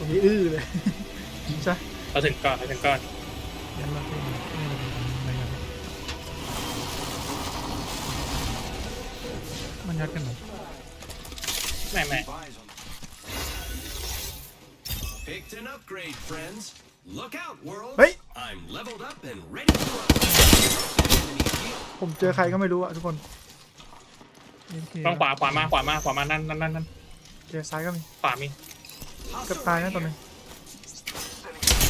ตรงนี้อื้อเลยใช่เราถึงก่อนเราถึงก่อนเดี๋ยวเราไปดูนี่เราไปทำอะไรกันมันยัดกันเหรอไม่ไม่ Picked an upgrade, friends. Look out, world. เฮ้ย I'm leveled up and ready to rock. Enemy shield. ผมเจอใครก็ไม่รู้อะทุกคนเอ็มเคต้องขวาขวามาขวามาขวามานั่นนั่นนั่นนั่นเจอซ้ายก็มีขวามี เกือบตายนะตอนนี้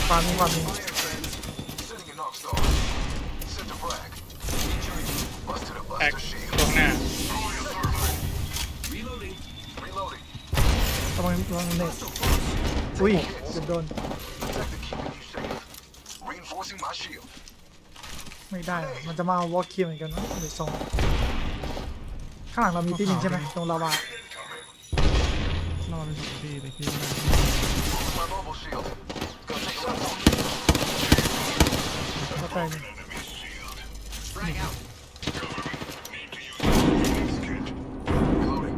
ความมีความมี Sending an Arc Star. Send a frag. Busted a แตก blaster shield. ตรงหน้า Reloading. Reloading. กำลังกำลังเน็ตอุ้ยเกือบโดน Protect the keeping you safe. Reinforcing my shield. ไม่ได้ มันจะมาวอล์กคิวเหมือนกันนะเดี๋ยวส่งข้างหลังเรามีที่หนึ่งใช่ไหมตรงลาวารอเป็นสองทีแต่คิดว่า My ก็แตกหนึ่ง Frag out. Reloading.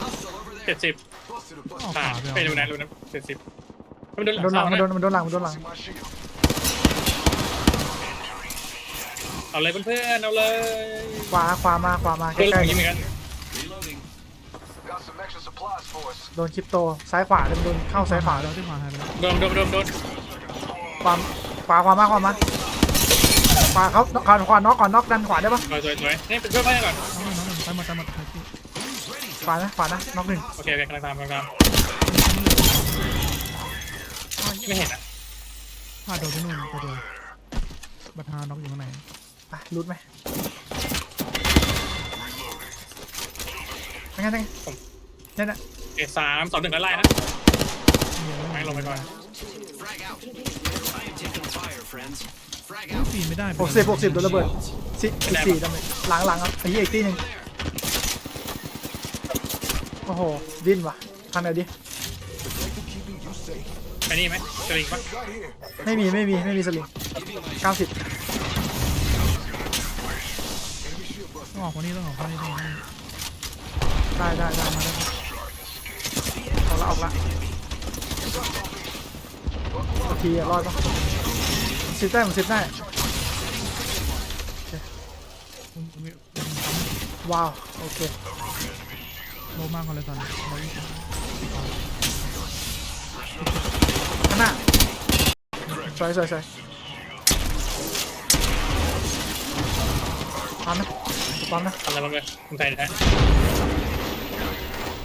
Hostile over เจ็ด there. สิบ Busted a อ blaster. อกขผ่านวาไปไปดูเอานะดูนะเจ็ดสิบมันโดนหลังโดนหลังเข้ามันโดนนะมันโดนหลังมันโดนหลัง My shield. เอาเลยเพื่อนๆเอาเลยขวาขวามาขวามาใกตัวล้อย่างนี้เหมือนกัน Reloading. Got some extra supplies for us. ๆโดนคริปโตซ้ายขวาโดนโดนเข้าซ้ายขวาเราที่ขวาหายไปแล้วโดนโดนโดนโดน ความขวาขวามาขวามาขวาเขาขวาขวาน็อกก่อนน็อกดันขวาได้ปะสวยสวยสวยนี่เป็นเพื่อนเพื่อนก่อนน้องหนึ่งน้องหนึ่งตามมาตามมาใครที่ขวานะขวานะน็อกหนึ่งโอเคโอเคกำลังตามกำลังตามไม่เห็นอะพลาดโดนไปนู่นตัวเดียวบัตรฮาน็อกอยู่ข้างในไปรูดไหมยังไงยังไงเนี่ยนะเอสามสองหนึ่งแล้วไล่นะเดี๋ยวให้ลงไปก่อน Frag out. I am taking fire, friends. Frag ไม่ out. ปีนไม่ได้หกสิบหกสิบโดนระเบิดสิบสี่ดาเมจหลังหลังอะไอ้เหี้ยอีกที่หนึ่งโอ้โห ดิ้นว่ะทำไงดิ Keeping you safe. ไปนี่ไหมสลิงปะ Right here. ไม่มีไม่มีไม่มีสลิงเก้าสิบต้องออกคนนี้ต้องออกคนนี้ต้องออกคนนี้ได้ได้ได้มาได้เอาละออกละนาทีอะรอดปะ สิบได้ผมสิบได้ว้าว โอเคโลมากเขาเลยตอนนี้เราอยู่ข้างหน้าสวยสวยสวยปั๊มนะปั๊มนะทำอะไรบ้างเลยผมใส่นะ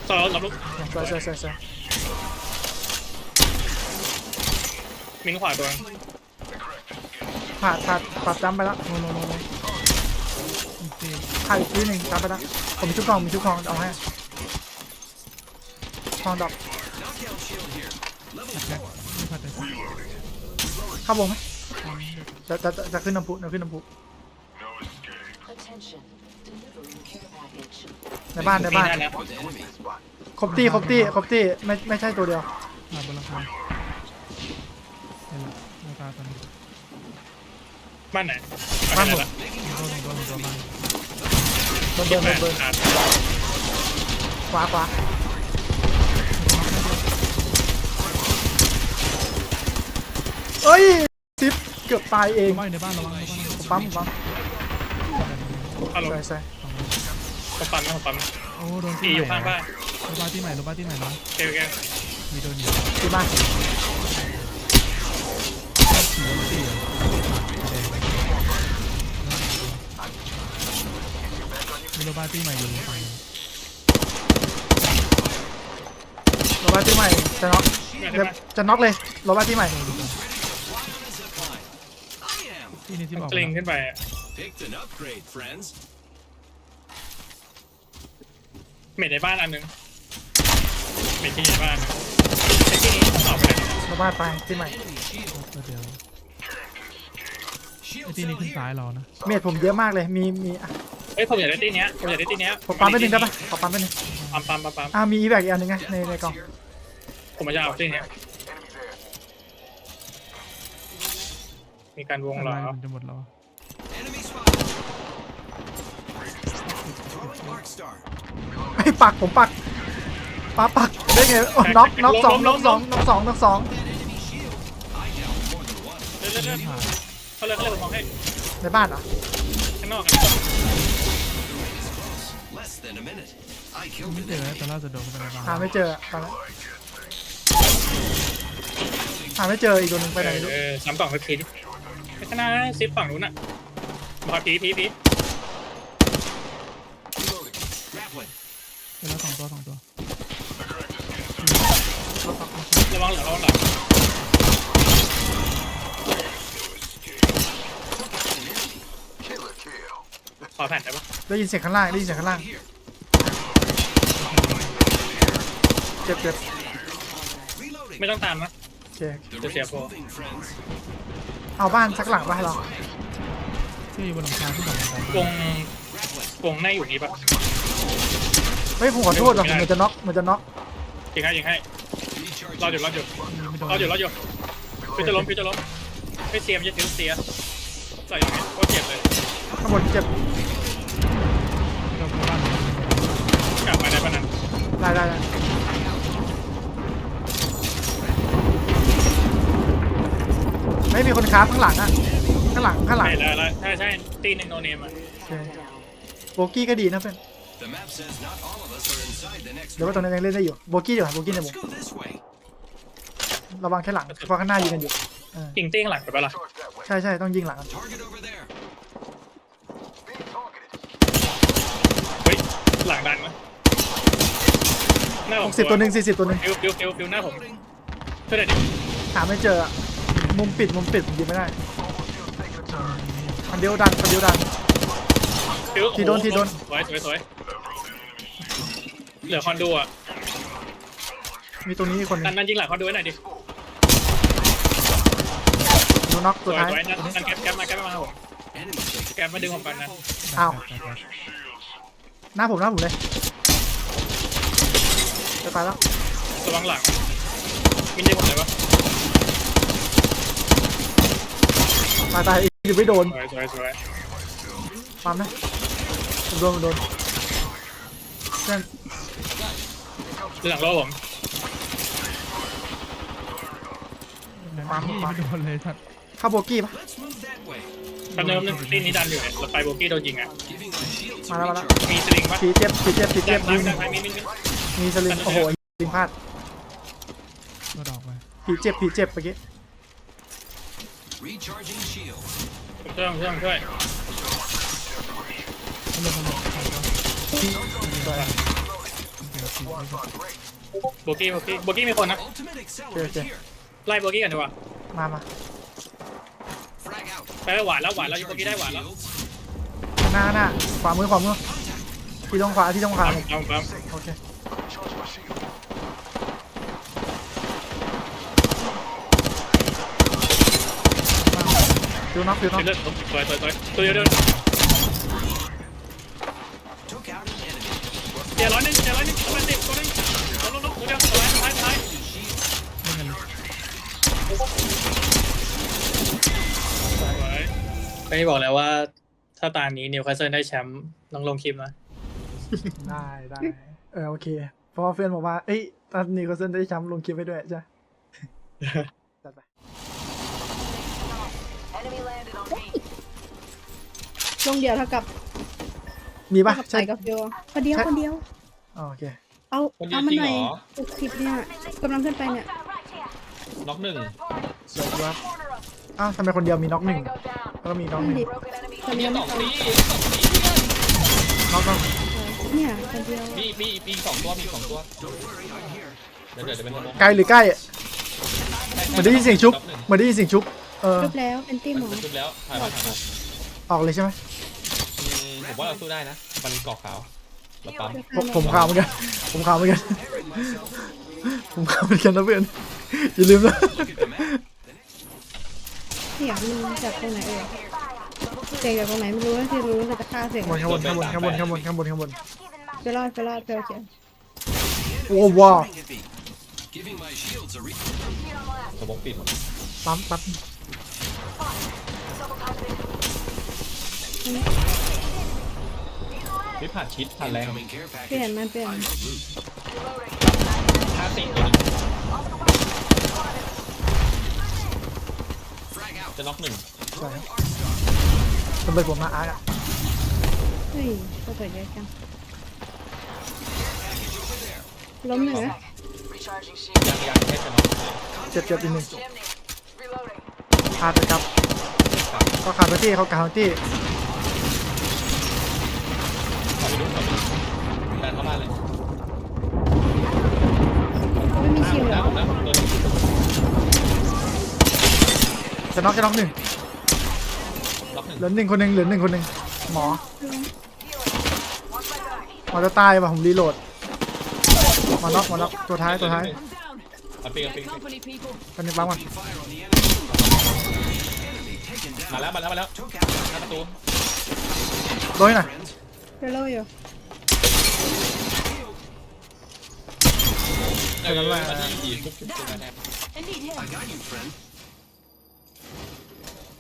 สอหลับลูกสวยสวยสวยสวยมิงขวาตัว ผ่าผ่าปรับจำไปแล้วโลโลโลโลอีกทีผ่าอีกทีหนึ่งจำไปแล้วผมมีชุบทองมีชุบทองเอาให้ทองดอก Knockdown shield here. ผัดแจ็คไม่ผัดแต่เข้าวงไหมจะจะจะจะขึ้นน้ำพุจะขึ้นน้ำพุ Attention. Delivering care package. ในบ้านในบ้านได้นะ The enemy. ครบตี้ครบตี้ครบตี้ไม่ไม่ใช่ตัวเดียว ผ่านบนราคาเห็นละราคาตอนนี้ บ้านไหนบ้านผมโดนโดนโดนมาโดนเบิร์นโดนเบิร์นอ่าขวาขวาเอ้ยซิปเกือบตายเองไม่ในบ้านระวังในบ้านผมปั๊มผมปั๊มเอาลงใส่ใส่ผมปั๊มนะผมปั๊มโอ้โดนตีอยู่ข้างบ้านโดนบ้านที่ใหม่โดนบ้านที่ใหม่นะเกลเกลมีโดนอยู่ที่บ้าน โดนบ้านที่ใหม่อยู่ฝั่งโรบ้าที่ใหม่จะน็อกไม่เดี๋ยวใช่จะน็อกเลยโรบ้าที่ใหม่ I am. ที่นี่ที่บอกสลิงขึ้นไป Picked an upgrade, friends. เม็ดในบ้านอันนึงเม็ดที่ในบ้านไอ้ที่นี้ออกไปไหนโรบ้าไปที่ใหม่ตัวเดียวไอ้ Shield ที่นี่ cell ขึ้น here. ซ้ายเรานะ เมดผมเยอะมากเลย มีมีอะ เฮ้ยผมอยากได้ตีเนี้ยผมอยากได้ตีเนี้ยผมปั๊มไปหนึ่งได้ปะขอปั๊มไปหนึ่งปั๊มปั๊มปั๊มปั๊มอ่ามีอีแบกอีกอันหนึ่งไงในในกล่องผมมาจะเอาตีเนี้ย Enemy there. มีการวงเหรอลายมันจะหมดแล้ว Enemy spotted. Throwing Arc Star. ไม่ปักผมปักปาปักได้ไงโอ้น็อกน็อกสองน็อกสองน็อกสองน็อกสองเรื่อยๆเรื่อยๆเขาเลยเขาเลยผมมองให้ในบ้านเหรอข้างนอกกัน Less than a minute. I killed ไม่ an เจอ enemy. แต่ล่าสุดโดนเข้าไปในบ้านหาไม่เจออะตอนนั้นหาไม่เจออีกตัวหนึ่งไปไหนไม่รู้เออสามกล่องไปพีดิไปข้างหน้าซิปฝั่งนู้นอะมาพีพีพี Grappling. เจอแล้วสองตัวสองตัวระวังหลังระวังหลัง Killer kill. ขอแผ่นได้ปะได้ยินเสียงข้างล่างได้ยินเสียงข้างล่าง Here. เจ็บเจ็บ Reloading. ไม่ต้องตามนะโอเค The Just ring's careful. moving, friends. เอาบ้านสักหลังไปให้เราที่อยู่บนหลังคาที่หลังคาวงวงในอยู่นี่ปะเฮ้ยผมขอโทษว่ะผมเหมือนจะน็อกเหมือนจะน็อกยิงให้ยิงให้ Recharging. รออยู่รออยู่ไม่โดนรออยู่รออยู่พี่จะล้มพี่จะล้มไม่เสียมจะถือเสียใส่ยังไงโคตรเจ็บเลยข้างบนเจ็บเราไปบ้านกลับมาได้ปะนั้นได้ได้ได้ ไม่มีคนค้าข้างหลังอะข้างหลังข้างหลังใช่แล้วแล้วใช่ใช่ตีหนึ่งโนเนมอะโอเคโบกี้ก็ดีนะเพื่อน The map says not all of us are inside the next เดี๋ยวว่าตอนนั้นยังเล่นได้อยู่โบกี้เดี๋ยวาโบกี้ในวง Let's go this way. ระวังแค่หลังเพราะข้างหน้ายิงกันอยู่เออยิงตีข้างหลังไปปะล่ะ Charge that way. ใช่ใช่ต้องยิงหลัง Target over there. Being targeted. เฮ้ยหลังดันนะหน้าผมสิบตัวหนึ่งสี่สิบตัวหนึ่งฟิวฟิวฟิวฟิวหน้าผมช่วยหน่อยดิหาไม่เจออะ มุมปิดมุมปิดผมยิงไม่ได้ Almost still taking a turn. คันเดียวดันคันเดียวดันฟิวทีโดนทีโดน สวยสวยสวยเหลือคอนดูอะมีตรงนี้อีกคนหนึนั่นงนั่นยิงหลังคอนดูไว้หน่อยดิดูน็อกสตัววยท้ายสวยนั่นนั่นแก๊ปแก๊ปมาแก๊ปมาครับผม Enemy taken. แก๊ปมาดึงผมกันนะอ้าวไปไปไปหน้าผมหน้าผมเลยจะตายแล้วระวังหลังมินได้ผมเลยปะ ตายตายอยู่ไม่โดนสวยสวยสวยปั๊มนะผมโดนผมโดนเพื่อนหลังโลผมปั๊มนี่ปั๊มไม่โดนเลยทัดเข้าโบกี้ปะ Let's move that way. ตอนเดิมนึงตีนี้ดันอยู่เนี่ยเราไปโบกี้โดนยิงอะ Giving my shields a มาแล้วมาแล้ว recharge. มีสลิงปะผีเจ็บผีเจ็บผีดัเจ็นบดัยินงดันไปมีมีมีมีสลิงโอ้โหลิงพลาดตัวดอกไปผีเจ็บผีเจ็บเมื่อกี้ Recharging shields. ผมช่วยผมช่วยผมช่วยเขาลงมาหมดสองตัวสวยโบกี้โบกี้โบกี้มีคนนะ Ultimate accelerant Okay, okay. here. ไล่โบกี้กันดีกว่ามามา Frag out. ไปหวานแล้วหวานแล้วโบกี้ได้หวานแล้ว Shields. หน้าหน้าขวามือขวามือที่ตรงขวาที่ตรงขวาปั๊มปั๊มปั๊มโอเค ฟิวน็อกฟิวน็อกเลือดสวยสวยสวยตัวเดียวเดิน Took out an enemy. เดี๋ยวร้อยหนึงเดี๋ยวร้อยหนึงประมาณสิบตัวหนึงลงลงลงตัวเดียวตัวท้ายท้ายท้ายไม่งั้นสวยไม่บอกแล้วว่าถ้าตานี้นิวคาสเซิลได้แชมป์ต้องลงคลิปนะได้ได้เออโอเคเพราะว่าเพื่อนบอกว่าเอ้ยตอนนี้ก็เส้นได้แชมป์ลงคลิปไปด้วยใช่ ลงเดียวเท่ากับมีปะเท่ากับใช่ใส่กับฟิวคนเดียวใช่ คนเดียว อ๋อโอเคเอาเอามันหน่อยหกสิบเนี่ยกำลังขึ้นไปเนี่ย น็อกหนึ่งสวยครับอ้าวทำไมคนเดียวมีน็อกหนึ่ง Go down. แล้วก็มีน็อกหนึ่ง Broken enemy คนเดียวสไม่องพอตีสองตีเพื่อนน็อกน็อกเนี่ยคนเดียวมีมีมีสองตัวมีสองตัวเดี๋ยวเดี๋ยวจะเป็นสมองไกลหรือใกล้เหมือนได้ยินเสียงชุบเหมือนได้ยินเสียงชุบเออจบแล้วเป็นตี้หมอมันชุบแล้วถ่ายมาถ่ายมาออกเลยใช่ไหมอืม ผมว่าเราสู้ได้นะ มันเกาะขาวเราปั๊มผมผมข่าวเหมือนกันผมข่าวเหมือนกันผมข่าวเหมือนกันนะเพื่อนอย่าลืมนะ Look at the map. เสียงมันจากตรงไหนเอ่ยเสียงจากตรงไหนไม่รู้ที่รู้ว่าจะฆ่าเสียงข้างบนข้างบนข้างบนข้างบนข้างบนข้างบนไปรอดไปรอดไปโอเคโอ้ว้าว Shooting at me. Giving my shields a re- สมองปิดปั๊มปั๊ม ไม่ผ่าชิดผ่านแรงเปลี่ยนมันเปลี่ยนถ้าติดตัจะล็อกหนึ่งใช่ทำไมผมมาอาร์ตอะเฮ้ยก็เกิดเยอะจังล้มหนึ่งยังยังแค่จะล็อกเจ็บเจ็บอีกหนึ่งขาดไปครับก็ขาดไปที่เขากาวที่ ขอไปดูขอไปดูดันเข้าบ้านเลยไม่มีชิวเหรอนะผมนะจะน็อกจะน็อกหนึ่งล็อกหนึ่งเหลือหนึ่งคนหนึ่งเหลือหนึ่งคนหนึ่งหมอหมอจะตายป่ะผมรีโหลดหมอน็อกหมอน็อกตัวท้ายตัวท้ายเอาปีกเอาปีกเอาปีกตอนนี้ปั๊มก่อนมาแล้วมาแล้วมาแล้วหน้าประตูโดยหน่อย เดี๋ยวโลอยู่เออมาที่ทุบทุบทุบมาแน่ I got you, friend.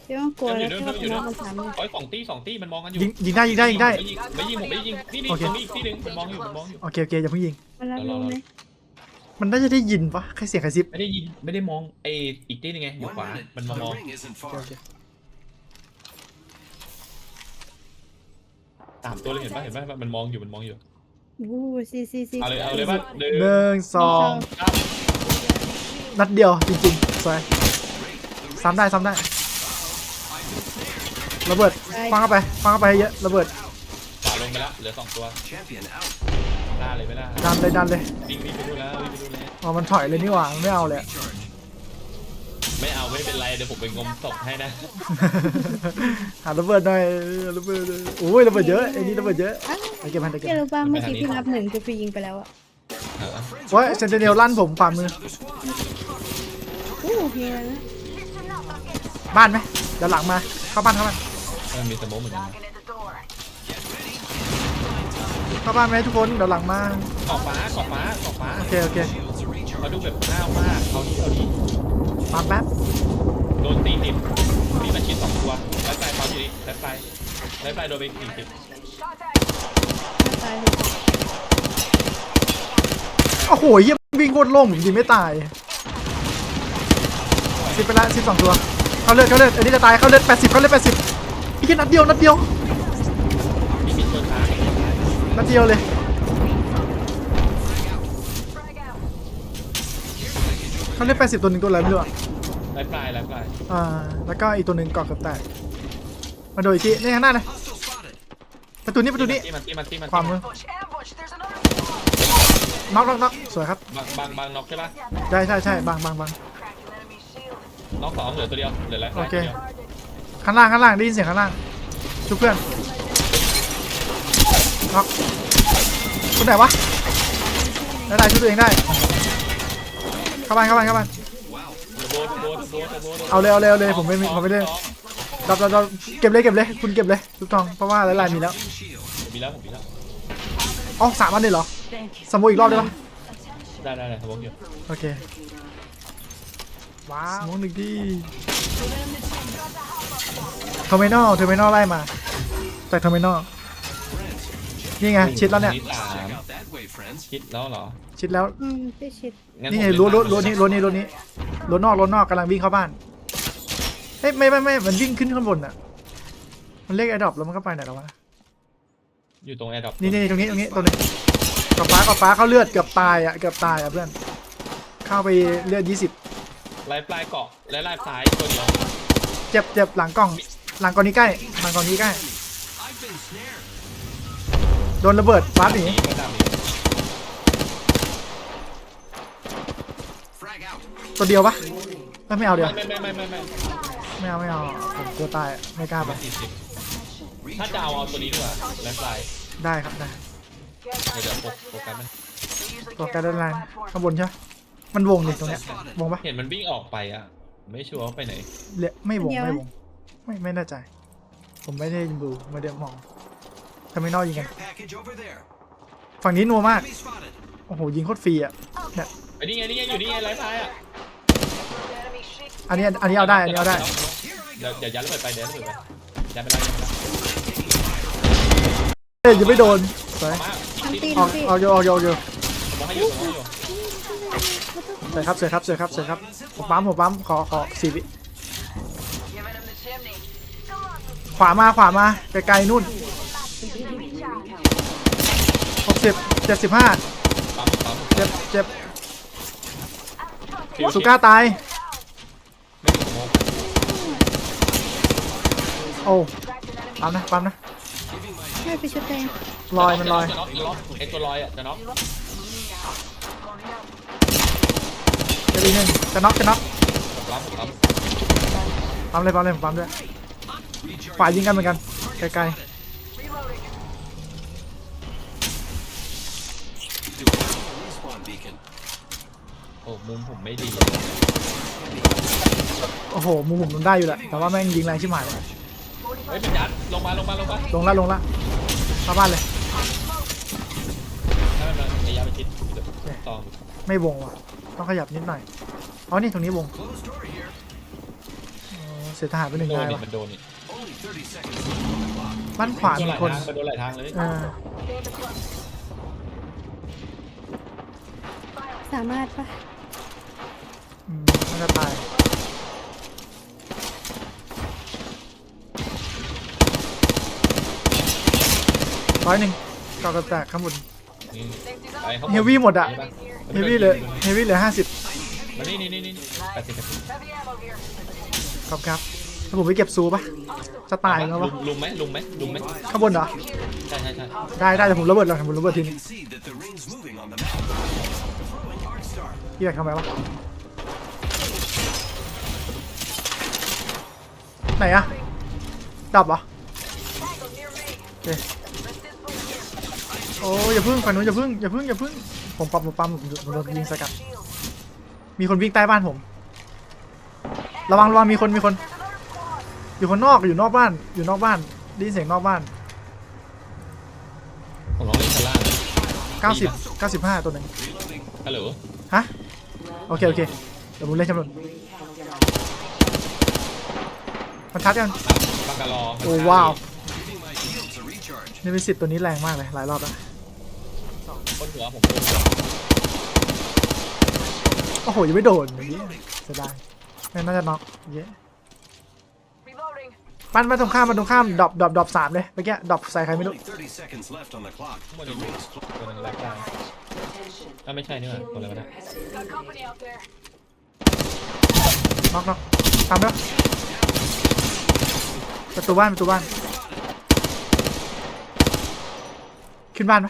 เดี๋ยวกลัวแล้วที่ว่าคุณน้องคำถามเลยโอ้ยสองตีสองตีมันมองกันอยู่ยิงยิงได้ยิงได้ยิงได้ ไม่ยิงผมไม่ยิงนี่นี่โอเคตรงนี้อีกที่หนึ่งมันมองอยู่มันมองอยู่ โอเคโอเคอย่าเพิ่งยิง มันรับรู้ไหมมันน่าจะได้ยินปะใครเสียงใครซิปไม่ได้ยิงไม่ได้มองไออีกที่หนึงไงอยู่ One ขวา minute. มันมามอง The ring isn't far. ามตัวเลยเห็นป่ะเห็นป่ะมันมองอยู่มันมองอยู่วู้ซีซีซีเอาเลยเอาเลยป่ะหนึ่งหนึ่งสองสามนัดเดียวจริงๆสวยซ้ำได้ซ้ำได้ระเบิดฟังเข้าไปฟังเข้าไปให้เยอะระเบิดขวาลงไปแล้วเหลือสองตัว Champion out. หน้าเลยไม่ได้ดันเลยดันเลยวิ่งวิ่งไปดูแล้ววิ่งไปดูแล้วอ๋อมันถอยเลยนี่หว่ามันไม่เอาเลย Recharge. ไม่เอาไม่เป็นไรเดี๋ยวผมไปงมศพให้นะ หาระเบิดหน่อยระเบิดเลยโอ้ยระเบิดเยอะไอ้นี่ระเบิดเยอะไอ้เก็บมันไอ้เก็บเจอรู้ป่ะเมื่อกี้พี่นับหนึ่งคือพี่ยิงไปแล้วอะเออว่าเซนเตเนลลั่นผมขวามือ Another squad. อู้มีอะไรนะบ้านไหมเดี๋ยวหลังมาเข้าบ้านเข้าบ้านมันมีสโมองเหมือนกัน Knocking at the door. เข้าบ้านไหมทุกคนเดี๋ยวหลังมาขอบฟ้าขอบฟ้าขอบฟ้าโอเคโอเค Shields are recharged. เขาดูแบบห้าวมากเขาที่เขาที่ ปั๊มแป๊บโดนตีติดมีมาชิดสองตัวไล่ปลายเขาอยู่นี่ไล่ปลายไล่ปลายโดนไปสี่สิบตายเลยโอ้โหเยี่ยมวิ่งโคตรโล่งผมยิงไม่ตายสิบไปละสิบสองตัว เข้าเลือดเข้าเลือดอันนี้จะตายเข้าเลือดแปดสิบเข้าเลือดแปดสิบอีกแค่นัดเดียวนัดเดียวมีมีตัวช้านัดเดียวเลย เขาเล่นแปดสิบตัวหนึ่งตัวอะไรไม่รู้อะไล่ปลายไล่ปลายอ่า แล้วก็อีกตัวหนึ่งเกาะเกับแตกมาโดยอีกทีนี่ข้างหน้านะ Hostile spotted. ประตูนี้ประตูนี้ตีมันตีมันตีมันความมือ Ambush, ambush. There's another น็อกน็อกน็อกสวยครับ บางบางบางน็อกใช่ปะใช่ใช่ใช่บางบางบาง cracking enemy shield. น็อกสองเหลือตัวเดียวเหลือไล่ปลายโอเค ตัวเดียวข้างล่างข้างล่างได้ยินเสียงข้างล่างชุบเพื่อนน็อกคนไหนวะได้ได้ชุบตัวเองได้ เข้าบ้านเข้าบ้านเข้าบ้านโดนโดนโดนโดนเอาเลยเอาเลยเอาเลยผมไม่มีผมไม่ได้ดับดับดับเก็บเลยเก็บเลย คุณเก็บเลยทุกทองเพราะว่าหลายๆมีแล้ว Shield. ผมมีแล้วผมมีแล้วอ๋อสามอันเลยเหรอสมมุติอีกรอบได้ปะได้ได้ได้สมองอยู่โอเคว้าวสมองหนึ่งที่เทอร์มินอลเทอร์มินอลไล่มาจากเทอร์มินอลนี่ไงชิดแล้วเนี่ยที่สาม Check out that way, friends. คิดแล้วเหรอ ชิดแล้ว อืมพี่ชิดงั้นี่ไงผมรั้วรั้วเล่รั้วนี้รั้วนี้รั้วนี้รั้วนอกรั้วนอกกำลังวิ่งเข้าบ้านเฮ้ยไม่ไม่ไม่มันวิ่งขึ้นข้างบนอะ มันเรียกไอ้ดรอปแล้วมันก็ไปไหนแล้ววะอยู่ตรงแอร์ดรอปนี่นี่ตรงนี้ตรงนี้ตรงนี้กับฟ้ากับฟ้าเข้าเลือดเกือบตายอะเกือบตายอะเพื่อนเข้าไปเลือดยี่สิบไล่ปลายเกาะและไล่ซ้ายตัวเดียวเจ็บเจ็บหลังกล้อง หลังกล้องนี้ใกล้หลังกล้องนี้ใกล้ I've been snared. โดนระเบิดฟ้าหนี นี่ก็ดำอีก Frag out. ตัวเดียวปะเอ้ยไม่เอาเดียว ไม่ไม่ไม่ไม่ไม่ไม่เอาไม่เอาผมกลัวตายอะไม่กล้าไปสี่สิบถ้าจะเอาเอาตัวนี้ดีกว่าไล่ปลายได้ครับได้เดี๋ยวเดี๋ยวโฟโฟกัสมันตัวการด้านล่างข้างบนใช่ไหมมันวงนี่ตรงเนี้ยวงปะเห็นมันวิ่งออกไปอะ ไม่ชัวร์ว่าไปไหน เละไม่วงไม่วงไม่ไม่แน่ใจ ผมไม่ได้ดูไม่ได้มองทำไมนอกยิงกัน Care package over there. ฝั่งนี้นัวมาก Enemy spotted. โอ้โหยิงโคตรฟรีอะเนี่ยไอ้นี่ไงนี่ไงอยู่นี่ไงไล่ปลายอะ Enemy shield. อันนี้อันนี้เอาได้อันนี้เอาได้เดี๋ยวเดี๋ยวยัดระเบิดไปเดี๋ยวยัดระเบิดไปยัดไปแล้วยัดไปแล้วเอ้ยยังไม่โดนสวยมาทั้งอีกตีทีออกพี่ออกโยออกโยออกโยมองให้อยู่มองให้อยู่สวยครับสวยครับสวยครับสวยครับผมปั๊มผมปั๊มขอขอสี่วิ Giving him ขวามาขวามาไกลๆนู่นหกสิบเจ็ดสิบห้าปั๊มปั๊ม เจ็บเจ็บฟิวสุก้าตาย ไม่มีสโมกโอ้ปั๊มนะปั๊มนะไม่ไปชุดแดงลอยมันลอยจะน็อกจะน็อกไอตัวลอยอะจะน็อกจะดีหนึ่งจะน็อกจะน็อกปั๊มปั๊มปั๊มเลยปั๊มเลยผมปั๊มด้วยขวายิงกันเหมือนกันไกล Respawn beacon. โอ้มุมผมไม่ดีๆโอ้โหมุมผมมันได้อยู่แหละแต่ว่าแม่งยิงแรงชิบหายเลยเฮ้ยเป็นยัดลงมาลงมาลงมาลงละลงละเข้าบ้านเลย ให้มันมาระยะไปชิดต่อไม่วงว่ะ ต้องขยับนิดหน่อยอ๋อนี่ตรงนี้วง Closed door here. อ๋อเสียทหารไปหนึ่งโดนนายนี่ว่ะมันโดนนี่ Only 30 seconds left on the clock. บ้านขวาโดนมีหลายคนทางมันโดนหลายทางเลยเออสามารถปะอื มน่าจะตายร้อยหนึ่งกอกระแตกข้างบนนี่ไปข้างบนเฮฟวี่หมดอะเฮฟวี่เลยเฮฟวี่เหลือห้าสิบมานี่นี่นี่นี่แปดสิบแปดสิบ Heavy ammo here. ครับครับถ้าผมไปเก็บซูปะจะตายแล้วลุวะมลุมไหมลุมไหมลุมไหมข้างบนเหรอ ใช่ใช่ใช่ได้ได้แต่ผมระเบิดหรอกผมระเบิดที You นึง can see that the ring's moving on the map. Throwing Arc Star. พี่อยากทำอะไรวะ ไหนอะดับเหรอ Tango near me. โอเค Let's this here. โอ้ยอย่าพึ่งฝั่งนู้นอย่าพึ่งอย่าพึ่งอย่าพึ่งผมปั๊มผมปั๊มผมผมโดนยิงสกัด Shield. มีคนวิ่งใต้บ้านผม ระวังระวังมีคนมีคน อยู่คนนอกอยู่นอกบ้าน อยู่นอกบ้านได้ยินเสียงนอกบ้านผมลองเล่นชั้นล่าง90 95ตัวหนึ่ง Reloading. ฮัลโหลฮะโอเคโอเคเดี๋ยวผมเล่นจำนวน มันชัดยังบังกะลอโอ้ว้าว Giving my shields a recharge. นี่เป็นสิบตัวนี้แรงมากเลยหลายรอบแล้วบนหัวผมโอ้โหยังไม่โดนอย่างนี้เสียดายไม่น่าจะน็อกเย้ Reloading. ปั้นมาตรงข้ามมาตรงข้ามดรอปดรอปดรอปสามเลยเมื่อกี้ดรอปใส่ใครไม่รู้ Only 30 seconds left on the clock. ข้างบน The อีก ring's closed. ตัวหนึงแรกได้ถ้าไม่ใช่นี่หว่าตัวอะไรวะเนี่ย Got company out there. น็อกน็อกทำแล้ว ประตูบ้านประตูบ้าน ขึ้นบ้านไหม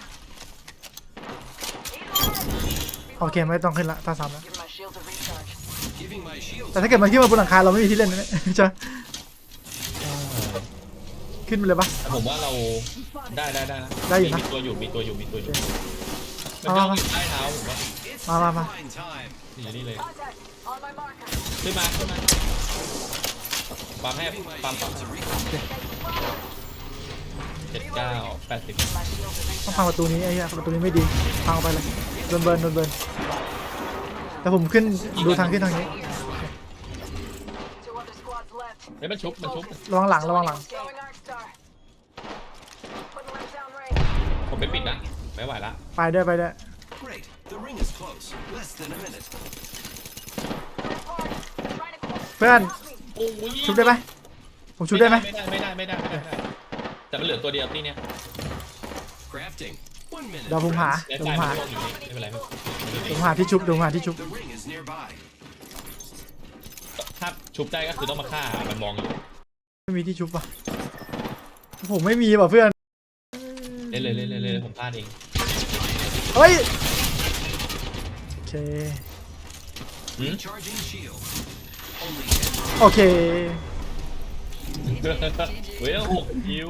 โอเคไม่ต้องขึ้นละตาสามแล้ว Give my shields a recharge. Giving my shields แต่ถ้าเกิดมันขึ้นมาบนหลังคาเราไม่มีที่เล่นนะเนี่ยจะขึ้นไปเลยปะแต่ผมว่าเราได้ได้ได้นะได้อยู่นะ มีตัวอยู่มีตัวอยู่มีตัวอยู่มันเอาย่องมาอยู่ใต้เท้าผมว่า It's มามามา fine time. นี่นี่เลย Contact. On my marker. ขึ้นมาขึ้นมา ปั๊มให้ปั๊มปั๊มเจ็ดเก้าแปดสิบต้องพังประตูนี้ไอ้เหี้ประตูนี้ไม่ดีพังไปเลยโดนเบิร์นโดนเบิร์นแต่ผมขึ้นดูทางขึ้นทางนี้ไฮ้ยมัชุบมัชุบระวังหลังระวังหลัง ผมไปปิดนะไม่ไหวละไปด้วยไปด้วยเพื่อน โอ้ยชุบได้ไหมผมชุบได้ไหมไม่ได้ไม่ได้ไม่ได้ไม่ได้ไม่ได้แต่มันเหลือตัวเดียวที่เนี้ย Crafting. One minute. เดี๋ยวผมหาแล้เดี๋ยวผมใจหามันร่วงอยู่นี่ไม่เป็นไรไม่เป็นไรเดี๋ยวผมหาที่ชุบเดี๋ยวผมหาที่ชุบ The ring is nearby. ถ้าชุบได้ก็คือต้องมาฆ่ามันมองอยู่ไม่มีที่ชุบป่ะผมไม่มีป่ะเพื่อนเล่นเลยเล่นเลยเล่นเลยผมพลาดเองเฮ้ยโอเค Recharging shield. Only 10โอเคเฮ้ยหกคิว